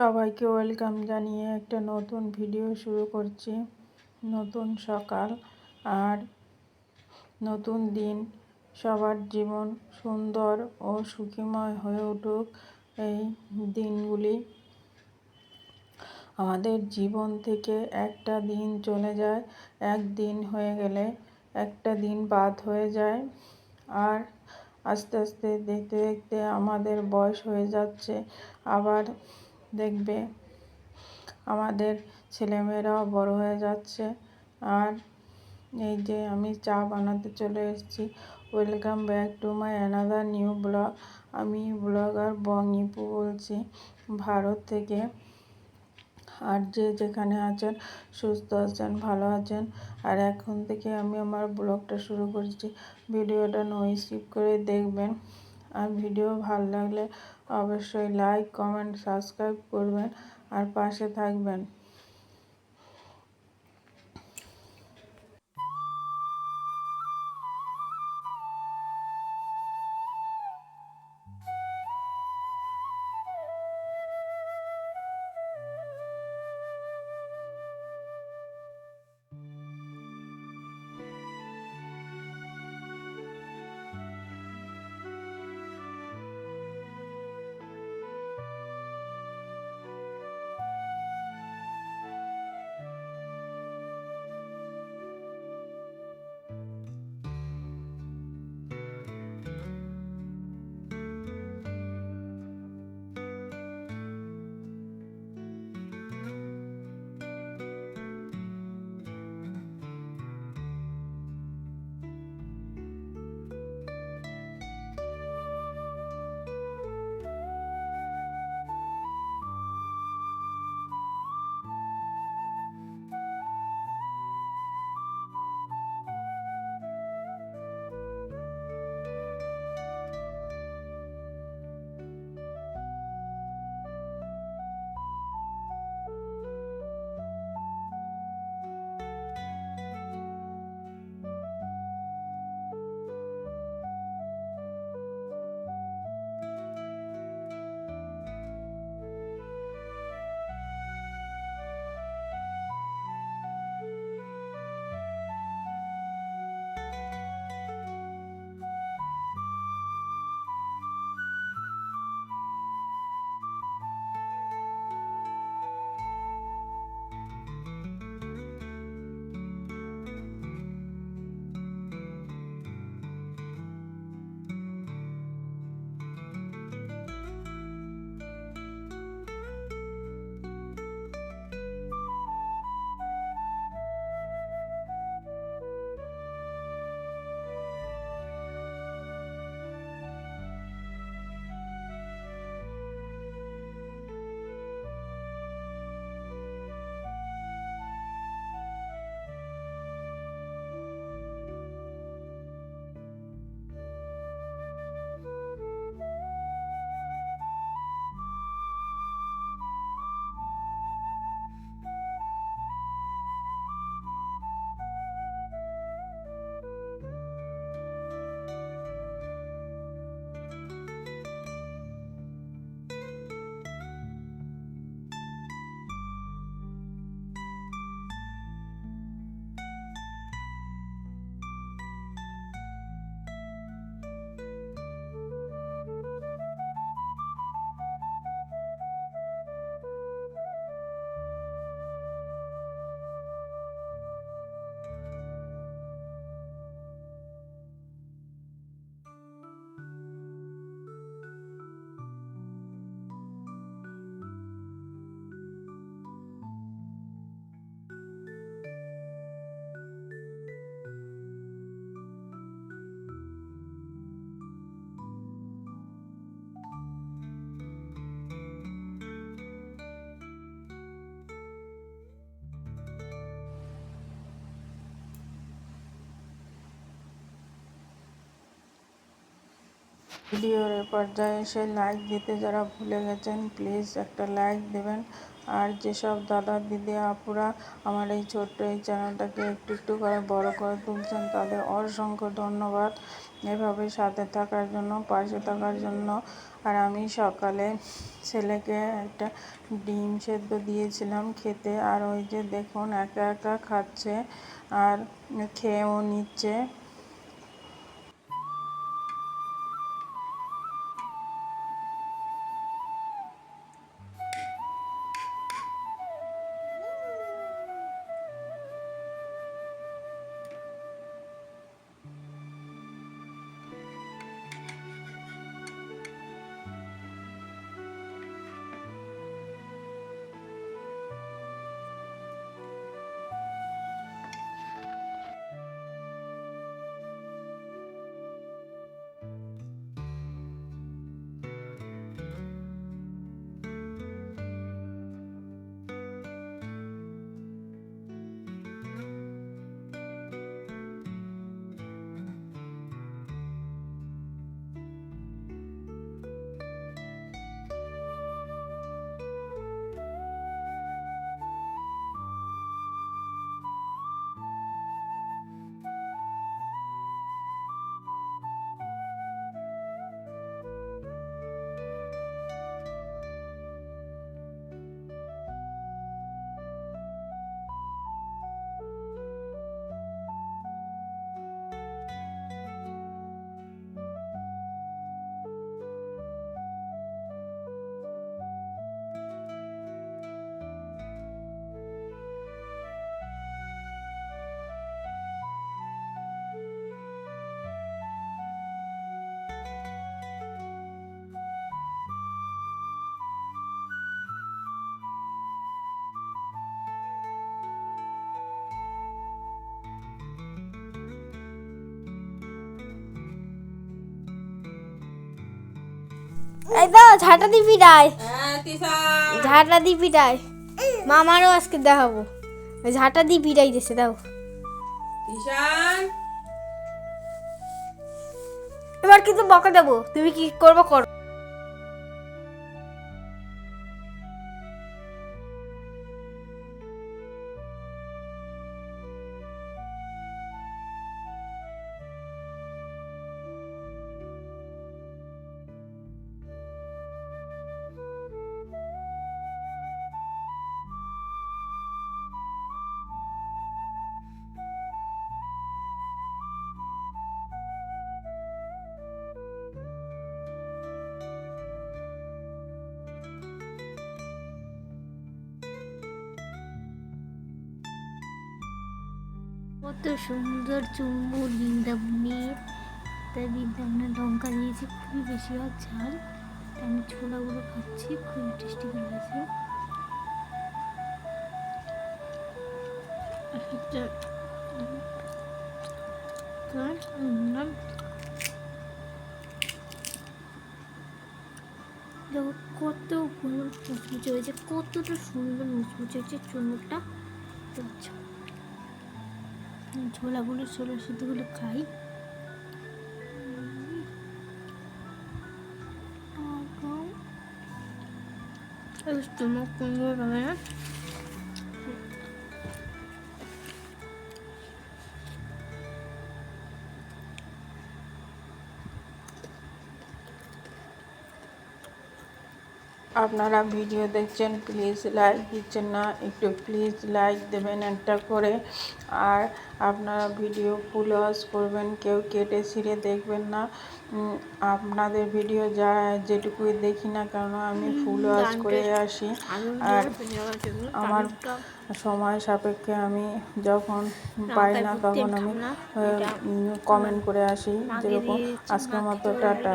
সবাইকে ওয়েলকাম জানিয়ে একটা নতুন ভিডিও শুরু করছি। নতুন সকাল আর নতুন দিন। সবার জীবন সুন্দর ও সুখীময় হয়ে উঠুক এই দিনগুলি। আমাদের জীবন থেকে একটা দিন চলে যায় একদিন হয়ে গেলে একটা দিন বাদ হয়ে যায়। আর আস্তে আস্তে দেখতে দেখতে আমাদের বয়স হয়ে যাচ্ছে, আবার দেখবে। আমাদের ছেলেমেয়েরাও বড় হয়ে যাচ্ছে। আর এই যে আমি চা বানাতে চলে এসেছি। Welcome back to my another new blog আমি ব্লগার বংইপু বলছি। ভারত থেকে আর যে যেখানে আছেন, সুস্থ আছেন, ভালো আছেন। আর এখন থেকে আমি আমার ব্লগটা শুরু করছি। ভিডিওটা নই স্কিপ করে দেখবেন। আর ভিডিও ভালো লাগলে অবশ্যই লাইক কমেন্ট সাবস্ক্রাইব করবেন আর পাশে থাকবেন। ভিডিওর এ পর্যায়ে এসে লাইক দিতে যারা ভুলে গেছেন প্লিজ একটা লাইক দেবেন। আর যেসব দাদা, দিদি, আপুরা আমার এই ছোট্ট এই চ্যানেলটাকে একটু একটু করে বড় করে তুলছেন, তাদের অসংখ্য ধন্যবাদ। এভাবে সাথে থাকার জন্য, পাশে থাকার জন্য। আর আমি সকালে ছেলেকে একটা ডিম সেদ্ধ দিয়েছিলাম খেতে। আর ওই যে দেখুন, একা একা খাচ্ছে। আর খেয়েও নিচ্ছে। এই তো ঝাঁটা দিবি ডাই। হ্যাঁ ঝাঁটা দি পিটাই মামারও আজকে দেখাবো। ঝাঁটা দি পিটাই দিছে দাও। এবার কিন্তু বকা দেবো। তুমি কি করব করো। কত সুন্দর চুম্বু বৃন্দাবনের তাই বৃন্দাবনের লঙ্কা দিয়েছি, খুবই বেশি আর ঝাল আমি ছোলাগুলো খাচ্ছি, খুবই টেস্টি করে গেছে একটা দেখো কত হয়েছে কতটা সুন্দর মুচমুচে হয়েছে চুমুকটা দেখছ ছোলাগুলো ছোলা সিদ্ধগুলো খাই। তোমার কোনো হবে না? আপনারা ভিডিও দেখছেন প্লিজ লাইক দিচ্ছেন না একটু প্লিজ লাইক দেবেন একটা করে। আর আপনারা ভিডিও ফুল ওয়াচ করবেন কেউ কেটে ছিঁড়ে দেখবেন না। আপনাদের ভিডিও যা যেটুকুই দেখি না কেন আমি ফুল ওয়াচ করে আসি। আর আমার সময় সাপেক্ষে আমি যখন পাই না তখন আমি কমেন্ট করে আসি যেরকম আজকের মতো টাটা।